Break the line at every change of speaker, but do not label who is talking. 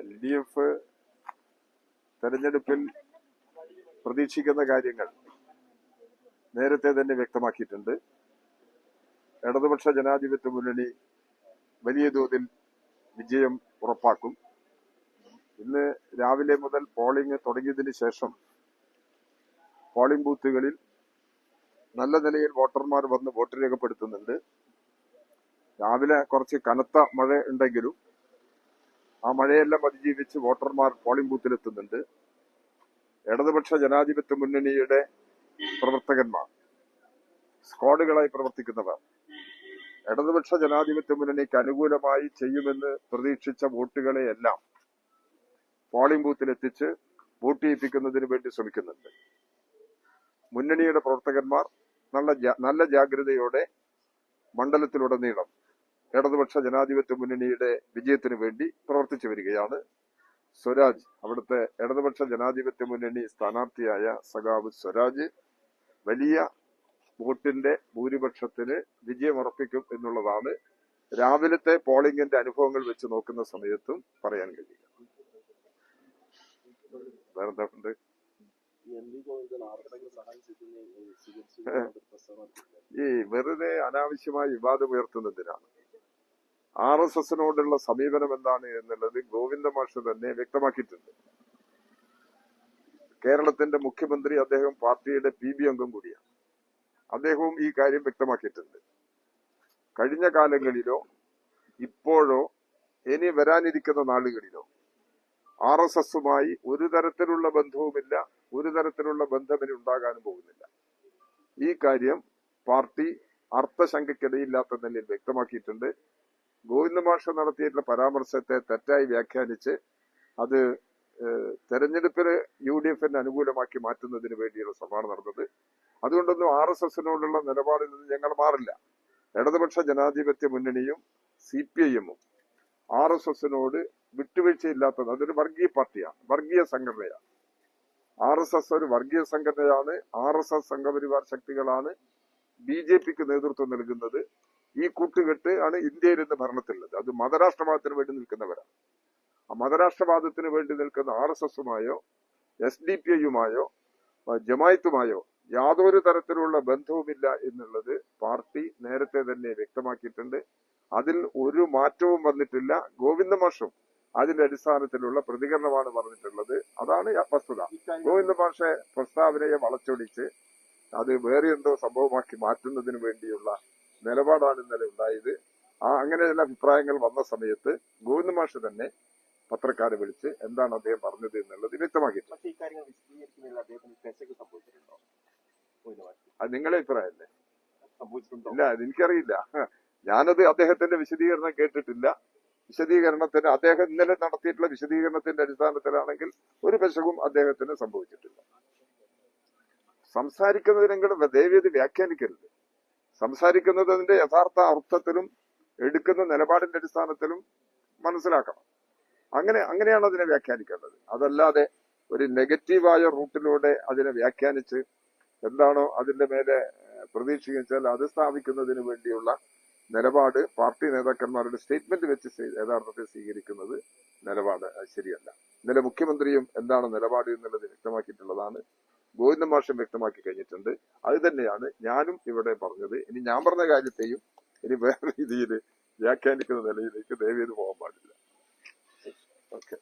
L D F തെരഞ്ഞെടുപ്പിൽ പ്രതീക്ഷിക്കുന്ന കാര്യങ്ങൾ നേരത്തെ തന്നെ വ്യക്തമാക്കിയിട്ടുണ്ട്. ഇടതുപക്ഷ ജനാധിപത്യ മുന്നണി വലിയ തോതിൽ വിജയം ഉറപ്പാക്കും. ഇന്ന് രാവിലെ മുതൽ പോളിംഗ് തുടങ്ങിയതിന് ശേഷം പോളിംഗ് ബൂത്തുകളിൽ നല്ല നിലയിൽ വോട്ടർമാർ വന്ന് വോട്ട് രേഖപ്പെടുത്തുന്നുണ്ട്. രാവിലെ കുറച്ച് കനത്ത മഴ ഉണ്ടെങ്കിലും ആ മഴയെല്ലാം അതിജീവിച്ച് വോട്ടർമാർ പോളിംഗ് ബൂത്തിലെത്തുന്നുണ്ട്. ഇടതുപക്ഷ ജനാധിപത്യ മുന്നണിയുടെ പ്രവർത്തകന്മാർ സ്ക്വാഡുകളായി പ്രവർത്തിക്കുന്നവർ ഇടതുപക്ഷ ജനാധിപത്യ മുന്നണിക്ക് അനുകൂലമായി ചെയ്യുമെന്ന് പ്രതീക്ഷിച്ച വോട്ടുകളെയെല്ലാം പോളിംഗ് ബൂത്തിലെത്തിച്ച് വോട്ട് ചെയ്യിപ്പിക്കുന്നതിന് വേണ്ടി ശ്രമിക്കുന്നുണ്ട്. മുന്നണിയുടെ പ്രവർത്തകന്മാർ നല്ല നല്ല ജാഗ്രതയോടെ മണ്ഡലത്തിലുടനീളം ഇടതുപക്ഷ ജനാധിപത്യ മുന്നണിയുടെ വിജയത്തിന് വേണ്ടി പ്രവർത്തിച്ചു വരികയാണ് സ്വരാജ്. അവിടുത്തെ ഇടതുപക്ഷ ജനാധിപത്യ മുന്നണി സ്ഥാനാർത്ഥിയായ സഖാവ് സ്വരാജ് വലിയ വോട്ടിന്റെ ഭൂരിപക്ഷത്തിന് വിജയമുറപ്പിക്കും എന്നുള്ളതാണ് രാവിലത്തെ പോളിംഗിന്റെ അനുഭവങ്ങൾ വെച്ച് നോക്കുന്ന സമയത്തും പറയാൻ കഴിയുക. വേറെന്താ ഉണ്ട്. ഈ വെറുതെ അനാവശ്യമായി വിവാദം ഉയർത്തുന്നതിനാണ് ആർ എസ് എസിനോടുള്ള സമീപനം എന്താണ് എന്നുള്ളത് ഗോവിന്ദ മാഷ് തന്നെ വ്യക്തമാക്കിയിട്ടുണ്ട്. കേരളത്തിന്റെ മുഖ്യമന്ത്രി അദ്ദേഹം പാർട്ടിയുടെ പി ബി അംഗം കൂടിയാണ്. അദ്ദേഹവും ഈ കാര്യം വ്യക്തമാക്കിയിട്ടുണ്ട്. കഴിഞ്ഞ കാലങ്ങളിലോ ഇപ്പോഴോ ഇനി വരാനിരിക്കുന്ന നാളുകളിലോ ആർ എസ് എസുമായി ഒരു തരത്തിലുള്ള ബന്ധവുമില്ല ഒരു തരത്തിലുള്ള ബന്ധം ഇനി ഉണ്ടാകാനും പോകുന്നില്ല. ഈ കാര്യം പാർട്ടി അർത്ഥശങ്കയ്ക്കിടയില്ലാത്ത നിലയിൽ വ്യക്തമാക്കിയിട്ടുണ്ട്. ഗോവിന്ദ മാഷ നടത്തിയിട്ടുള്ള പരാമർശത്തെ തെറ്റായി വ്യാഖ്യാനിച്ച് അത് തെരഞ്ഞെടുപ്പിന് യു ഡി എഫിന് അനുകൂലമാക്കി മാറ്റുന്നതിന് വേണ്ടിയുള്ള ശ്രമമാണ് നടന്നത്. അതുകൊണ്ടൊന്നും ആർ എസ് എസിനോടുള്ള നിലപാടിൽ നിന്ന് ഞങ്ങൾ മാറില്ല. ഇടതുപക്ഷ ജനാധിപത്യ മുന്നണിയും സി പി ഐഎമ്മും ആർ എസ് എസിനോട് വിട്ടുവീഴ്ചയില്ലാത്തത് അതൊരു വർഗീയ പാർട്ടിയാണ് വർഗീയ സംഘടനയാണ്. ആർ എസ് എസ് ഒരു വർഗീയ സംഘടനയാണ് ആർ എസ് എസ് സംഘപരിവാർ ശക്തികളാണ് ബി ജെ പിക്ക് നേതൃത്വം നൽകുന്നത്. ഈ കൂട്ടുകെട്ട് ആണ് ഇന്ത്യയിൽ ഇന്ന് ഭരണത്തിലുള്ളത്. അത് മതരാഷ്ട്രവാദത്തിന് വേണ്ടി നിൽക്കുന്നവരാണ്. ആ മതരാഷ്ട്രവാദത്തിന് വേണ്ടി നിൽക്കുന്ന ആർ എസ് എസുമായോ എസ് ഡി പി ഐയുമായോ ജമായത്തുമായോ യാതൊരു തരത്തിലുള്ള ബന്ധവുമില്ല എന്നുള്ളത് പാർട്ടി നേരത്തെ തന്നെ വ്യക്തമാക്കിയിട്ടുണ്ട്. അതിൽ ഒരു മാറ്റവും വന്നിട്ടില്ല. ഗോവിന്ദ മാഷും അതിന്റെ അടിസ്ഥാനത്തിലുള്ള പ്രതികരണമാണ് പറഞ്ഞിട്ടുള്ളത്. അതാണ് വസ്തുത. ഗോവിന്ദ മാഷെ പ്രസ്താവനയെ വളച്ചൊടിച്ച് അത് വേറെ എന്തോ സംഭവമാക്കി മാറ്റുന്നതിന് വേണ്ടിയുള്ള നിലപാടാണ് ഇന്നലെ ഉണ്ടായത്. ആ അങ്ങനെ ചില അഭിപ്രായങ്ങൾ വന്ന സമയത്ത് ഗോവിന്ദ മാഷ് തന്നെ പത്രക്കാരെ വിളിച്ച് എന്താണ് അദ്ദേഹം പറഞ്ഞത് എന്നുള്ളത് വ്യക്തമാക്കിയിട്ടുണ്ട്. അത് നിങ്ങളെ അഭിപ്രായമല്ലേ? ഇല്ല എനിക്കറിയില്ല. ഞാനത് അദ്ദേഹത്തിന്റെ വിശദീകരണം കേട്ടിട്ടില്ല. വിശദീകരണത്തിന് അദ്ദേഹം ഇന്നലെ നടത്തിയിട്ടുള്ള വിശദീകരണത്തിന്റെ അടിസ്ഥാനത്തിലാണെങ്കിൽ ഒരു പശകും അദ്ദേഹത്തിന് സംഭവിച്ചിട്ടില്ല. സംസാരിക്കുന്നതിനെങ്കിലും ദേവിയത് വ്യാഖ്യാനിക്കരുത്. സംസാരിക്കുന്നതിന്റെ യഥാർത്ഥ അർത്ഥത്തിലും എടുക്കുന്ന നിലപാടിന്റെ അടിസ്ഥാനത്തിലും മനസ്സിലാക്കണം. അങ്ങനെ അങ്ങനെയാണ് അതിനെ വ്യാഖ്യാനിക്കേണ്ടത്. അതല്ലാതെ ഒരു നെഗറ്റീവായ റൂട്ടിലൂടെ അതിനെ വ്യാഖ്യാനിച്ച് എന്താണോ അതിന്റെ മേലെ പ്രതീക്ഷിച്ചാൽ അത് സ്ഥാപിക്കുന്നതിന് വേണ്ടിയുള്ള നിലപാട് പാർട്ടി നേതാക്കന്മാരുടെ സ്റ്റേറ്റ്മെന്റ് വെച്ച് യഥാർത്ഥത്തിൽ സ്വീകരിക്കുന്നത് നിലപാട് ശരിയല്ല. ഇന്നലെ മുഖ്യമന്ത്രിയും എന്താണ് നിലപാട് എന്നുള്ളത് വ്യക്തമാക്കിയിട്ടുള്ളതാണ്. ഗോവിന്ദ മാഷം വ്യക്തമാക്കി കഴിഞ്ഞിട്ടുണ്ട്. അത് തന്നെയാണ് ഞാനും ഇവിടെ പറഞ്ഞത്. ഇനി ഞാൻ പറഞ്ഞ കാര്യത്തെയും ഇനി വേറെ രീതിയിൽ വ്യാഖ്യാനിക്കുന്ന നിലയിലേക്ക് ദയവേത് പോകാൻ പാടില്ല. ഓക്കെ